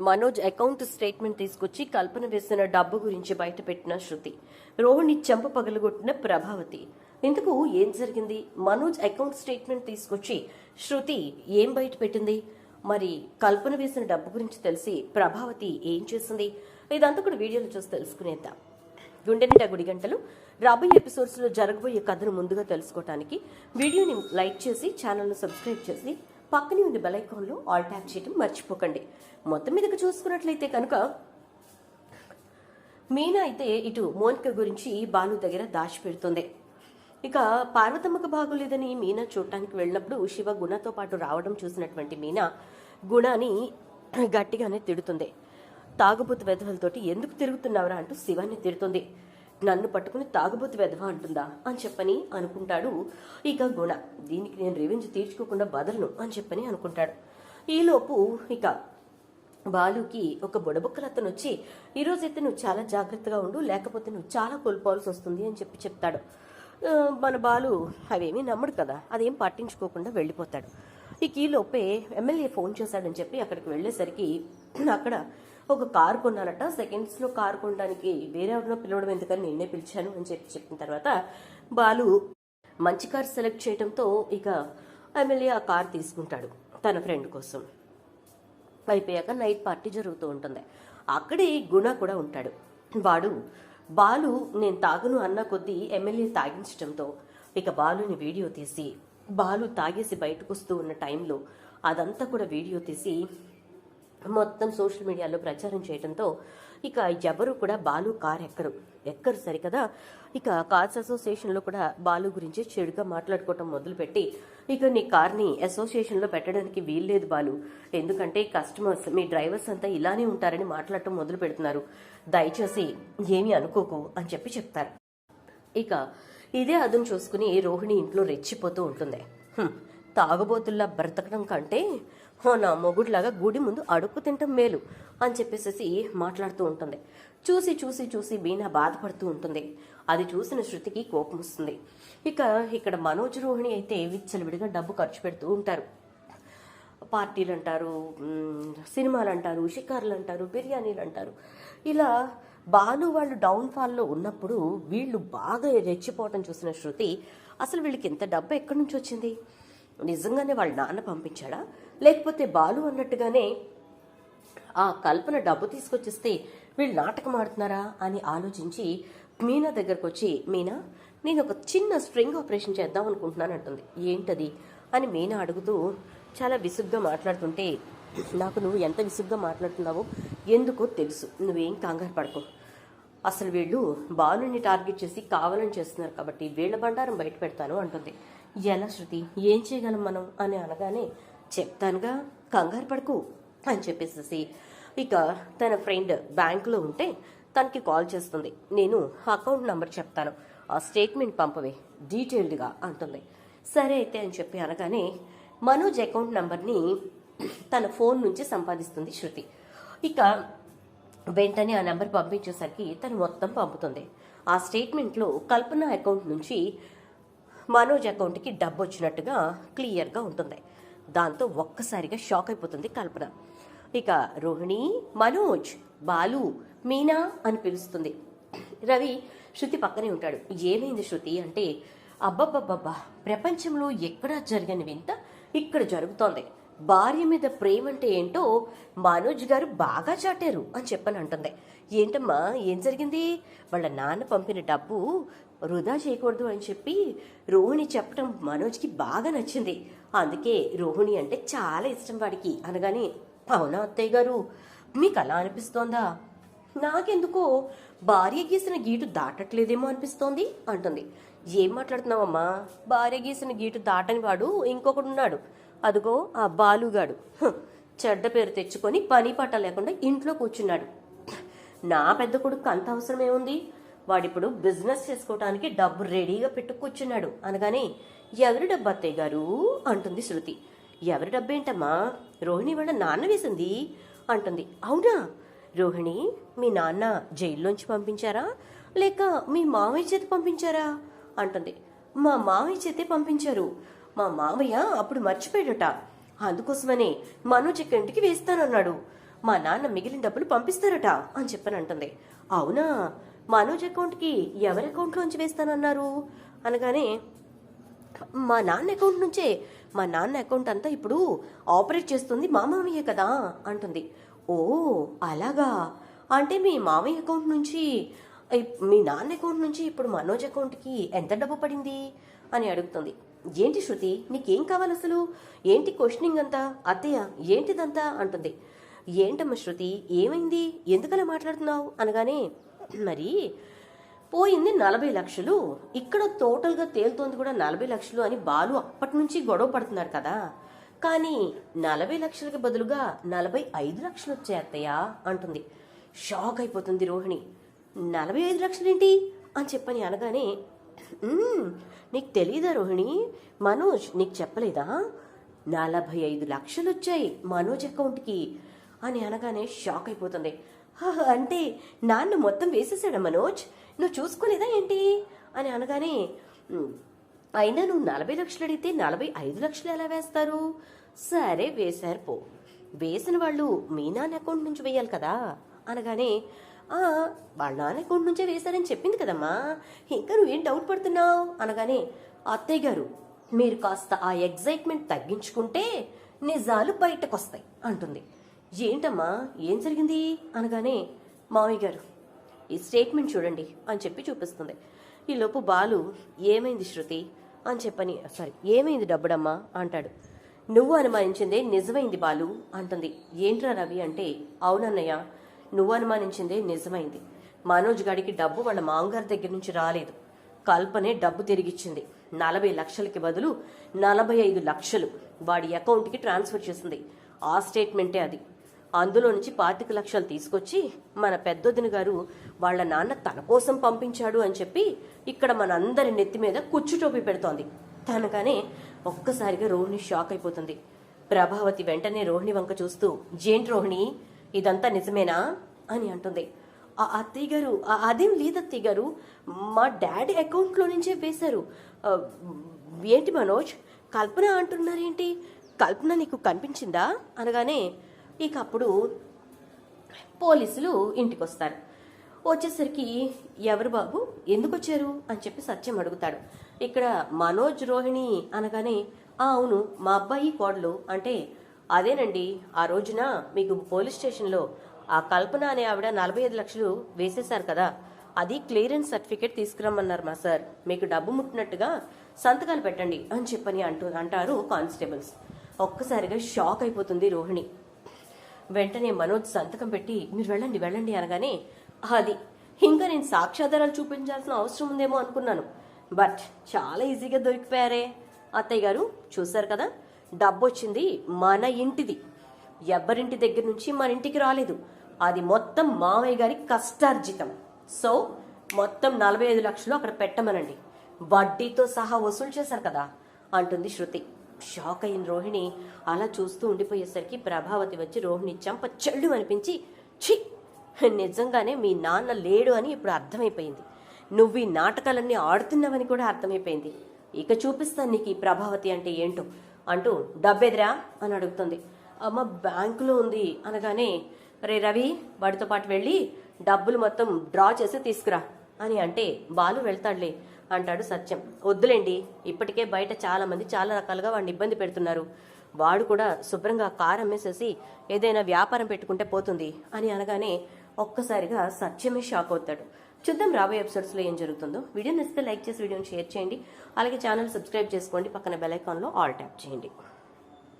Manoj account statement తీసుకొచ్చి కల్పన వేసిన డబ్బు గురించి బయటపెట్టిన శృతి. రోహిణి చెంప పగలగొట్టిన ప్రభావతి. ఇందుకు ఏం జరిగింది? మనోజ్ అకౌంట్ స్టేట్మెంట్ తీసుకొచ్చి శృతి ఏం బయట పెట్టింది మరి కల్పన వేసిన డబ్బు గురించి తెలిసి ప్రభావతి ఏం చేసింది? ఇదంతా కూడా వీడియోలో చూసి తెలుసుకునేద్దాం. గుండెనిట గుడి గంటలు. రాబోయే ఎపిసోడ్స్లో జరగబోయే కథను ముందుగా తెలుసుకోవటానికి వీడియోని లైక్ చేసి ఛానల్ను సబ్స్క్రైబ్ చేసి పక్కనే ఉన్న బెలైకాన్లో ఆల్ ట్యాప్ చేయడం మర్చిపోకండి. మొత్తం మీదకి చూసుకున్నట్లయితే కనుక మీనా అయితే ఇటు మోనిక గురించి బాలు దగ్గర దాచిపెడుతుంది ఇక పార్వతమ్మకు బాగోలేదని మీనా చూడటానికి వెళ్ళినప్పుడు శివ గుణతో పాటు రావడం చూసినటువంటి మీనా గుణాని గట్టిగానే తిడుతుంది. తాగుబోతు వెధవలతోటి ఎందుకు తిరుగుతున్నావురా అంటూ శివాన్ని తిడుతుంది. నన్ను పట్టుకుని తాగుబోతు వెధవా అంటుందా? అని చెప్పని అనుకుంటాడు ఇక గుణ. దీనికి నేను రివెంజ్ తీర్చుకోకుండా బదలను అని చెప్పని అనుకుంటాడు. ఈలోపు ఇక బాలుకి ఒక బుడబుక్కలు అతను వచ్చి ఈరోజైతే నువ్వు చాలా జాగ్రత్తగా ఉండు లేకపోతే నువ్వు చాలా కోల్పోవాల్సి వస్తుంది అని చెప్పి చెప్తాడు. మన బాలు అవేమీ నమ్మడు కదా అదేం పట్టించుకోకుండా వెళ్ళిపోతాడు. ఇక ఈలోపే ఎమ్మెల్యే ఫోన్ చేశాడని చెప్పి అక్కడికి వెళ్ళేసరికి అక్కడ ఒక కారు కొన్నానట సెకండ్స్లో కారు కొనడానికి వేరే ఎవరినో పిలవడం ఎందుకని నిన్నే పిలిచాను అని చెప్పి చెప్పిన తర్వాత బాలు మంచి కార్ సెలెక్ట్ చేయడంతో ఇక ఎమ్మెల్యే ఆ కార్ తీసుకుంటాడు తన ఫ్రెండ్ కోసం. అయిపోయాక నైట్ పార్టీ జరుగుతూ ఉంటుంది. అక్కడే గుణ కూడా ఉంటాడు. వాడు బాలు నేను తాగను అన్న కొద్దీ ఎమ్మెల్యే తాగించడంతో ఇక బాలుని వీడియో తీసి బాలు తాగేసి బయటకు వస్తూ ఉన్న టైంలో అదంతా కూడా వీడియో తీసి మొత్తం సోషల్ మీడియాలో ప్రచారం చేయడంతో ఇక ఎవరు కూడా బాలు కార్ ఎక్కరు. ఎక్కరు సరికదా? ఇక కార్స్ అసోసియేషన్లో కూడా బాలు గురించి చెడుగా మాట్లాడుకోవటం మొదలుపెట్టి ఇక నీ కార్ని అసోసియేషన్లో పెట్టడానికి వీల్లేదు బాలు. ఎందుకంటే కస్టమర్స్ మీ డ్రైవర్స్ అంతా ఇలానే ఉంటారని మాట్లాడటం మొదలు పెడుతున్నారు. దయచేసి ఏమీ అనుకోకు అని చెప్పి చెప్తారు. ఇక ఇదే అదును చూసుకుని రోహిణి ఇంట్లో రెచ్చిపోతూ ఉంటుంది. తాగుబోతుల్లా బ్రతకడం కంటే నా మొగుడులాగా గుడి ముందు అడుక్కు తింటం మేలు అని చెప్పేసేసి మాట్లాడుతూ ఉంటుంది. చూసి చూసి చూసి బీనా బాధపడుతూ ఉంటుంది. అది చూసిన శృతికి కోపం వస్తుంది. ఇక ఇక్కడ మనోజ్ రోహిణి అయితే విచ్చలవిడిగా డబ్బు ఖర్చు పెడుతూ ఉంటారు. పార్టీలు అంటారు సినిమాలు అంటారు షికార్లు అంటారు బిర్యానీలు అంటారు ఇలా బాలు వాళ్ళు డౌన్ఫాల్లో ఉన్నప్పుడు వీళ్ళు బాగా రెచ్చిపోవటం చూసిన శృతి అసలు వీళ్ళకి ఇంత డబ్బు ఎక్కడి నుంచి వచ్చింది? నిజంగానే వాళ్ళ నాన్న పంపించాడా? లేకపోతే బాలు అన్నట్టుగానే ఆ కల్పన డబ్బు తీసుకొచ్చిస్తే వీళ్ళు నాటకం ఆడుతున్నారా అని ఆలోచించి మీనా దగ్గరకు వచ్చి మీనా నేను ఒక చిన్న స్ట్రింగ్ ఆపరేషన్ చేద్దాం అనుకుంటున్నాను అంటుంది ఏంటది? అని మీనా అడుగుతూ చాలా విసుగ్గా మాట్లాడుతుంటే నాకు నువ్వు ఎంత విసుగ్గా మాట్లాడుతున్నావో ఎందుకో తెలుసు. నువ్వేం కంగారు పడకు. అసలు వీళ్ళు బాలుని టార్గెట్ చేసి కావాలని చేస్తున్నారు కాబట్టి వీళ్ళ బండారం బయట పెడతాను అంటుంది. ఎలా శృతి? ఏం చేయగలం మనం? అని అనగానే చెప్తానుగా. కంగారు పడకు అని చెప్పేసేసి ఇక తన ఫ్రెండ్ బ్యాంకులో ఉంటే తనకి కాల్ చేస్తుంది. నేను అకౌంట్ నంబర్ చెప్తాను. ఆ స్టేట్మెంట్ పంపవే డీటెయిల్డ్గా అంటుంది. సరే అయితే అని చెప్పి అనగానే మనోజ్ అకౌంట్ నంబర్ని తన ఫోన్ నుంచి సంపాదిస్తుంది శృతి. ఇక వెంటనే ఆ నెంబర్ పంపించేసరికి తను మొత్తం పంపుతుంది. ఆ స్టేట్మెంట్లో కల్పన అకౌంట్ నుంచి మనోజ్ అకౌంట్కి డబ్బు వచ్చినట్టుగా క్లియర్గా ఉంటుంది. దాంతో ఒక్కసారిగా షాక్ అయిపోతుంది కల్పన. ఇక రోహిణి మనోజ్ బాలు మీనా అని పిలుస్తుంది. రవి శృతి పక్కనే ఉంటాడు. ఏమైంది శృతి అంటే అబ్బబ్బబ్బబ్బా ప్రపంచంలో ఎక్కడా జరగని వింత ఇక్కడ జరుగుతోంది. భార్య మీద ప్రేమ అంటే ఏంటో మనోజ్ గారు బాగా చాటారు అని చెప్పని అంటుంది. ఏంటమ్మా ఏం జరిగింది? వాళ్ళ నాన్న పంపిన డబ్బు వృధా చేయకూడదు అని చెప్పి రోహిణి చెప్పడం మనోజ్కి బాగా నచ్చింది. అందుకే రోహిణి అంటే చాలా ఇష్టం వాడికి. అనగానే అవునా అత్తయ్య గారు? మీకు అలా అనిపిస్తోందా? నాకెందుకో భార్య గీసిన గీటు దాటట్లేదేమో అనిపిస్తోంది అంటుంది. ఏం మాట్లాడుతున్నావమ్మా? భార్య గీసిన గీటు దాటని వాడు ఇంకొకడున్నాడు. అదిగో ఆ బాలుగాడు. చెడ్డ పేరు తెచ్చుకొని పని పట్ట లేకుండా ఇంట్లో కూర్చున్నాడు. నా పెద్ద కొడుకు అంత అవసరం ఏముంది వాడిప్పుడు బిజినెస్ చేసుకోవటానికి డబ్బు రెడీగా పెట్టు కూర్చున్నాడు. అనగానే ఎవరి డబ్బు అత్తయ్య గారు? అంటుంది శృతి. ఎవరి డబ్బేంటమ్మా? రోహిణి వాళ్ళ నాన్న వేసింది. అంటుంది. అవునా? రోహిణి మీ నాన్న జైల్లోంచి పంపించారా? లేక మీ మామయ్య చేతి పంపించారా? అంటుంది. మా మామయ్య చేతే పంపించారు. మా మామయ్య అప్పుడు మర్చిపోయాడట. అందుకోసమనే మనోజ్ ఇక్కడి ఇంటికి వేస్తానన్నాడు. మా నాన్న మిగిలిన డబ్బులు పంపిస్తారట అని చెప్పని అంటుంది అవునా? మనోజ్ అకౌంట్కి ఎవరి అకౌంట్లోంచి వేస్తానన్నారు? అనగానే మా నాన్న అకౌంట్ నుంచే. మా నాన్న అకౌంట్ అంతా ఇప్పుడు ఆపరేట్ చేస్తుంది మా మామయ్య కదా అంటుంది. ఓ అలాగా? అంటే మీ మామయ్య అకౌంట్ నుంచి ఇప్- మీ నాన్న అకౌంట్ నుంచి ఇప్పుడు మనోజ్ అకౌంట్కి ఎంత డబ్బు పడింది? అని అడుగుతుంది. ఏంటి శృతి? నీకేం కావాలి అసలు? ఏంటి క్వశ్చనింగ్ అంతా? అత్తయ్య ఏంటిదంతా? అంటుంది. ఏంటమ్మా శృతి ఏమైంది? ఎందుకలా మాట్లాడుతున్నావు? అనగానే మరి పోయింది నలభై లక్షలు. ఇక్కడ టోటల్గా తేలుతోంది కూడా నలభై లక్షలు అని బాలు అప్పటి నుంచి గొడవ పడుతున్నారు కదా. కానీ నలభై లక్షలకి బదులుగా నలభై ఐదు లక్షలు వచ్చాయి అత్తయ్య అంటుంది. షాక్ అయిపోతుంది రోహిణి. నలభై ఐదు లక్షలేంటి? అని చెప్పని అనగానే నీకు తెలీదా రోహిణి? మనోజ్ నీకు చెప్పలేదా? నలభై ఐదు లక్షలు వచ్చాయి మనోజ్ అకౌంట్కి. అని అనగానే షాక్ అయిపోతుంది. అంటే నాన్న మొత్తం వేసేసాడా మనోజ్? నువ్వు చూసుకోలేదా ఏంటి? అని అనగానే అయినా నువ్వు నలభై లక్షలు అడిగితే నలభై ఐదు లక్షలు ఎలా వేస్తారు? సరే వేశారు పో. వేసిన వాళ్ళు మీ నాన్న అకౌంట్ నుంచి వేయాలి కదా? అనగానే వాళ్ళ నాన్న అకౌంట్ నుంచే వేశారని చెప్పింది కదమ్మా. ఇంకా నువ్వేం డౌట్ పడుతున్నావు? అనగానే అత్తయ్య గారు మీరు కాస్త ఆ ఎగ్జైట్మెంట్ తగ్గించుకుంటే నిజాలు బయటకు వస్తాయి అంటుంది. ఏంటమ్మా ఏం జరిగింది? అనగానే మామయ్య గారు ఈ స్టేట్మెంట్ చూడండి అని చెప్పి చూపిస్తుంది. ఈలోపు బాలు ఏమైంది శృతి? అని చెప్పని సారీ ఏమైంది డబ్బుడమ్మా? అంటాడు. నువ్వు అనుమానించిందే నిజమైంది బాలు అంటుంది. ఏంట్రా రవి అంటే అవునన్నయ్య నువ్వు అనుమానించిందే నిజమైంది. మనోజ్ గాడికి డబ్బు వాళ్ళ మామగారి దగ్గర నుంచి రాలేదు. కల్పనే డబ్బు తిరిగిచ్చింది. నలభై లక్షలకి బదులు నలభై ఐదు లక్షలు వాడి అకౌంట్కి ట్రాన్స్ఫర్ చేసింది. ఆ స్టేట్మెంటే అది. అందులో నుంచి పాతిక లక్షలు తీసుకొచ్చి మన పెద్దొదిన గారు వాళ్ళ నాన్న తన కోసం పంపించాడు అని చెప్పి ఇక్కడ మనందరి నెత్తి మీద కుచ్చుటోపి పెడుతోంది. తనగానే ఒక్కసారిగా రోహిణి షాక్ అయిపోతుంది. ప్రభావతి వెంటనే రోహిణి వంక చూస్తూ జేంటి రోహిణి? ఇదంతా నిజమేనా? అని అంటుంది. "ఆ అత్తయ్య గారు అదేం లేదు అత్తయ్య గారు మా డాడీ అకౌంట్లో నుంచే వేశారు. ఏంటి మనోజ్? కల్పన అంటున్నారేంటి? కల్పన నీకు కనిపించిందా? అనగానే ఇక అప్పుడు పోలీసులు ఇంటికి వస్తారు వచ్చేసరికి ఎవరు బాబు? ఎందుకు వచ్చారు అని చెప్పి సత్యం అడుగుతాడు. ఇక్కడ మనోజ్ రోహిణి అనగానే "ఆ, అవును మా అబ్బాయి కోడలు అంటే అదేనండి ఆ రోజున మీకు పోలీస్ స్టేషన్లో ఆ కల్పన అనే ఆవిడ నలభై ఐదు లక్షలు వేసేశారు కదా అది క్లియరెన్స్ సర్టిఫికేట్ తీసుకురమ్మన్నారు మా సార్. మీకు డబ్బు ముట్టినట్టుగా సంతకాలు పెట్టండి అని చెప్పని అంటూ అంటారు కానిస్టేబుల్స్. ఒక్కసారిగా షాక్ అయిపోతుంది రోహిణి. వెంటనే మనోజ్ సంతకం పెట్టి మీరు వెళ్ళండి వెళ్ళండి అనగానే అది ఇంకా నేను సాక్ష్యాధారాలు చూపించాల్సిన అవసరం ఉందేమో అనుకున్నాను. బట్ చాలా ఈజీగా దొరికిపోయారే. అత్తయ్య గారు చూశారు కదా డబ్బు వచ్చింది మన ఇంటిది. ఎవ్వరింటి దగ్గర నుంచి మన ఇంటికి రాలేదు. అది మొత్తం మామయ్య గారి కష్టార్జితం. సో మొత్తం నలభై ఐదు లక్షలు అక్కడ పెట్టమనండి. వడ్డీతో సహా వసూలు చేశారు కదా అంటుంది శృతి. షాక్ అయిన రోహిణి అలా చూస్తూ ఉండిపోయేసరికి ప్రభావతి వచ్చి రోహిణి చంప చెల్లు అనిపించి ఛీ నిజంగానే మీ నాన్న లేడు అని ఇప్పుడు అర్థమైపోయింది. నువ్వు ఈ నాటకాలన్నీ ఆడుతున్నావని కూడా అర్థమైపోయింది. ఇక చూపిస్తాను నీకు ఈ ప్రభావతి అంటే ఏంటో. అంటూ డబ్బెదిరా అని అడుగుతుంది. అమ్మ బ్యాంకులో ఉంది అనగానే రే రవి వాడితో పాటు వెళ్ళి డబ్బులు మొత్తం డ్రా చేసి తీసుకురా అని అంటే బాలు వెళ్తాడులే అంటాడు సత్యం. వద్దులేండి ఇప్పటికే బయట చాలా మంది చాలా రకాలుగా వాడిని ఇబ్బంది పెడుతున్నారు. వాడు కూడా శుభ్రంగా కారు అమ్మేసేసి ఏదైనా వ్యాపారం పెట్టుకుంటే పోతుంది అని అనగానే ఒక్కసారిగా సత్యమే షాక్ అవుతాడు. చూద్దాం రాబోయే ఎపిసోడ్స్లో ఏం జరుగుతుందో. వీడియో నచ్చితే లైక్ చేసి వీడియోని షేర్ చేయండి. అలాగే ఛానల్ సబ్స్క్రైబ్ చేసుకోండి. పక్కన బెల్ ఐకాన్లో ఆల్ ట్యాప్ చేయండి.